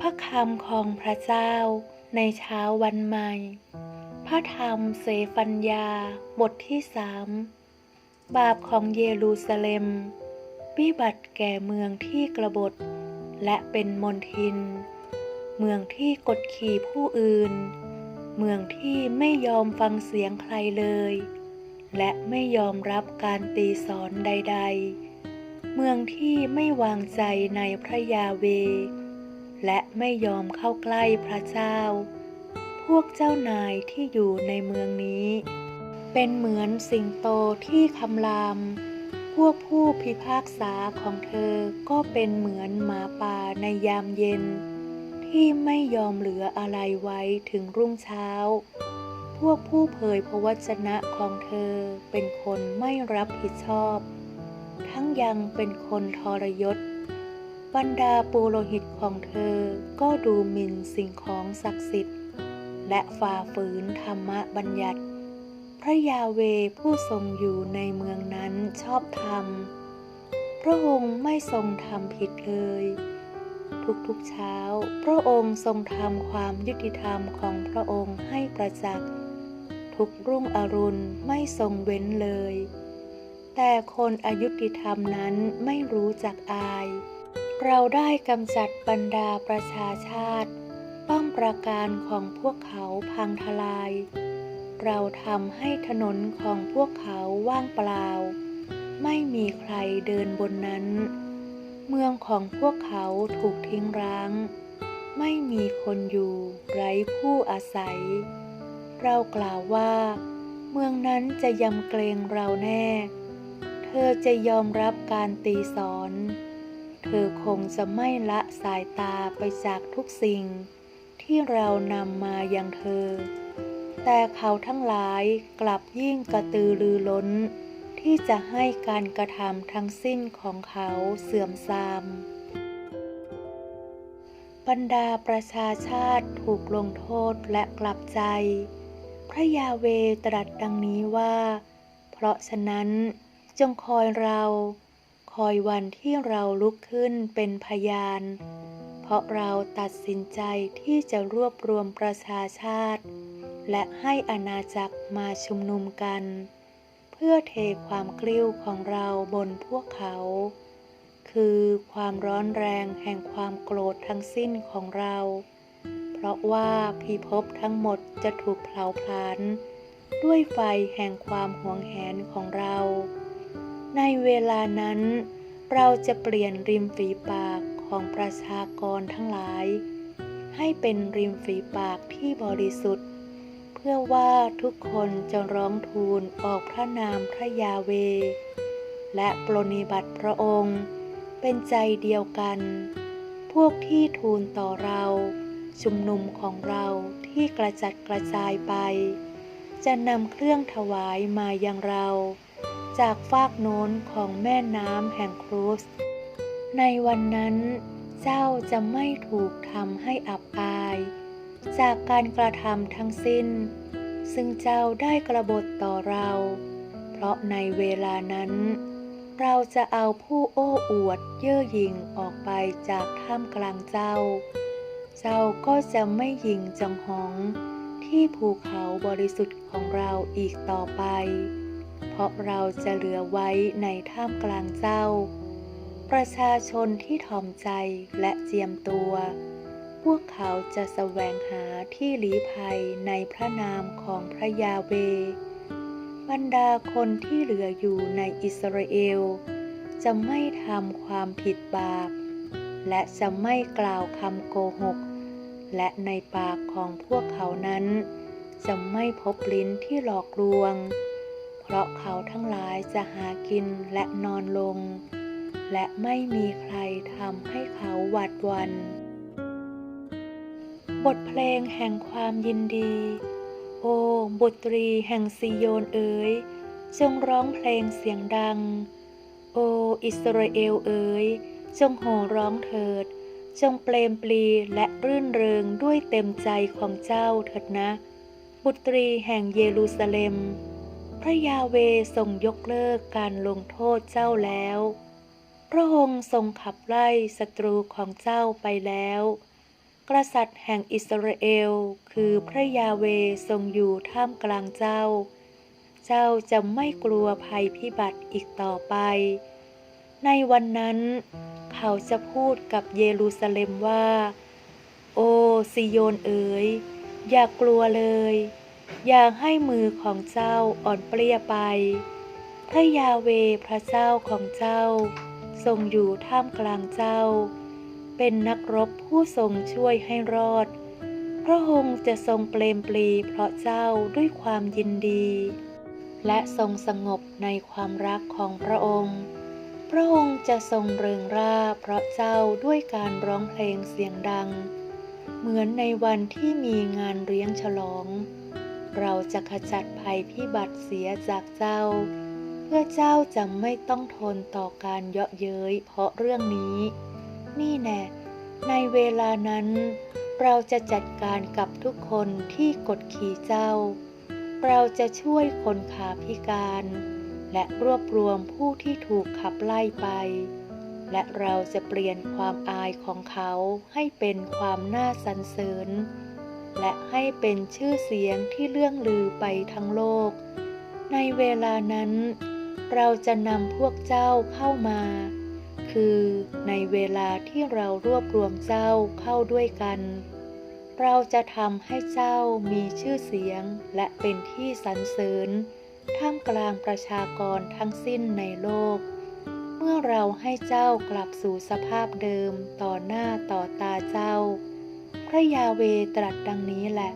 พระคำของพระเจ้าในเช้าวันใหม่ พระธรรมเสฟัญญาบทที่สามบาปของเยรูซาเล็มวิบัติแก่เมืองที่กระบฏ และเป็นมนทิน เมืองที่กดขี่ผู้อื่น เมืองที่ไม่ยอมฟังเสียงใครเลย และไม่ยอมรับการตีสอนใด ๆ เมืองที่ไม่วางใจในพระยาเว และไม่ยอมเข้าใกล้พระเจ้า พวกเจ้านายที่อยู่ในเมืองนี้ เป็นเหมือนสิงโตที่คำรามพวกผู้พิพากษาของเธอก็เป็นเหมือนหมาป่าในยามเย็น ที่ไม่ยอมเหลืออะไรไว้ถึงรุ่งเช้า วกผู้เผยพระวจนะของเธอเป็นคนไม่รับผิดชอบ ทั้งยังเป็นคนทรยศ บรรดาปุโรหิตของเธอก็ดูหมิ่นสิ่งของศักดิ์สิทธิ์ และฝ่าฝืนธรรมบัญญัติ พระยาเวผู้ทรงอยู่ในเมืองนั้นชอบธรรม พระองค์ไม่ทรงทำผิดเลยทุกๆเช้า พระองค์ทรงทำความยุติธรรมของพระองค์ให้ประจักษ์ ทุกรุ่งอรุณไม่ทรงเว้นเลย แต่คนอายุติธรรมนั้นไม่รู้จักอาย เราได้กำจัดบรรดาประชาชาติ ป้อมปราการของพวกเขาพังทลาย เราทำให้ถนนของพวกเขาว่างเปล่า ไม่มีใครเดินบนนั้น เมืองของพวกเขาถูกทิ้งร้าง ไม่มีคนอยู่ไร้ผู้อาศัย เรากล่าวว่า เมืองนั้นจะยำเกรงเราแน่ เธอจะยอมรับการตีสอน เธอคงจะไม่ละสายตาไปจากทุกสิ่ง ที่เรานำมาอยังเธอ แต่เขาทั้งหลายกลับยิ่งกระตือรือร้น ที่จะให้การกระทำทั้งสิ้นของเขาเสื่อมทรามบรรดาประชาชาติถูกลงโทษและกลับใจ พระยาเวตรัสดังนี้ว่า เพราะฉะนั้นจงคอยเราคอยวันที่เราลุกขึ้นเป็นพยาน เพราะเราตัดสินใจที่จะรวบรวมประชาชาติ และให้อาณาจักรมาชุมนุมกัน เพื่อเทความกลิ้วของเราบนพวกเขา คือความร้อนแรงแห่งความโกรธทั้งสิ้นของเรา ราะว่าพิภพทั้งหมดจะถูกเผาผลาญด้วยไฟแห่งความหวงแหนของเรา ในเวลานั้น เราจะเปลี่ยนริมฝีปากของประชากรทั้งหลาย ให้เป็นริมฝีปากที่บริสุทธิ์ เพื่อว่าทุกคนจะร้องทูลออกพระนามพระยาเว และปรนิบัติพระองค์ เป็นใจเดียวกัน พวกที่ทูลต่อเรา ชุมนุมของเราที่กระจัดกระจายไป จะนำเครื่องถวายมายังเรา จากฟากโน้นของแม่น้ำแห่งครูส ในวันนั้น เจ้าจะไม่ถูกทำให้อับอาย จากการกระทำทั้งสิ้น ซึ่งเจ้าได้กระบฏต่อเรา เพราะในเวลานั้นเราจะเอาผู้โอ้อวดเย่อหยิ่งออกไปจากท่ามกลางเจ้า เจ้าก็จะไม่ยิงจองหองที่ภูเขาบริสุทธิ์ของเราอีกต่อไป เพราะเราจะเหลือไว้ในท่ามกลางเจ้า ประชาชนที่ถ่อมใจและเจียมตัว พวกเขาจะแสวงหาที่หลีภัยในพระนามของพระยาเว บรรดาคนที่เหลืออยู่ในอิสราเอล จะไม่ทำความผิดบาป และจะไม่กล่าวคำโกหก และในปากของพวกเขานั้น จะไม่พบลิ้นที่หลอกลวง เพราะเขาทั้งหลายจะหากินและนอนลง และไม่มีใครทำให้เขาหวาดวัน บทเพลงแห่งความยินดี โอ้บุตรีแห่งซีโยนเอ๋ยจงร้องเพลงเสียงดัง โออิสราเอลเอ๋ย จงโห่ร้องเถิด จงเปลมปลีและรื่นเริงด้วยเต็มใจของเจ้าเถิดนะ บุตรีแห่งเยรูซาเล็มพพระยาเวทรงยกเลิกการลงโทษเจ้าแล้ว พระองค์ทรงขับไล่ศัตรูของเจ้าไปแล้ว กษัตริย์แห่งอิสราเอล คือพระยาเวทรงอยู่ท่ามกลางเจ้า เจ้าจะไม่กลัวภัยพิบัติอีกต่อไป ในวันนั้น เขาจะพูดกับเยรูซาเล็มว่า โอซิโยนเอ๋ย อย่ากกลัวเลย อย่าให้มือของเจ้าอ่อนเปลี้ยไปพระยาเวพระเจ้าของเจ้า ทรงอยู่ท่ามกลางเจ้า เป็นนักรบผู้ทรงช่วยให้รอด พระองค์จะทรงเปลมปลีเพราะเจ้าด้วยความยินดี และทรงสงบในความรักของพระองค์ พระองค์จะทรงเริงร่าเพราะเจ้าด้วยการร้องเพลงเสียงดัง เหมือนในวันที่มีงานเลี้ยงฉลอง เราจะขจัดภัยพิบัติเสียจากเจ้า เพื่อเจ้าจะไม่ต้องทนต่อการเยาะเย้ยเพราะเรื่องนี้ นี่แน่ในเวลานั้น เราจะจัดการกับทุกคนที่กดขี่เจ้า เราจะช่วยคนขาพิการ และรวบรวมผู้ที่ถูกขับไล่ไป และเราจะเปลี่ยนความอายของเขาให้เป็นความน่าสรรเสริญ และให้เป็นชื่อเสียงที่เลื่องลือไปทั้งโลก ในเวลานั้น เราจะนำพวกเจ้าเข้ามา คือในเวลาที่เรารวบรวมเจ้าเข้าด้วยกัน เราจะทำให้เจ้ามีชื่อเสียงและเป็นที่สรรเสริญ ท่ามกลางประชากรทั้งสิ้นในโลก เมื่อเราให้เจ้ากลับสู่สภาพเดิมต่อหน้าต่อตาเจ้า พระยาเวตรัสดังนี้แหละ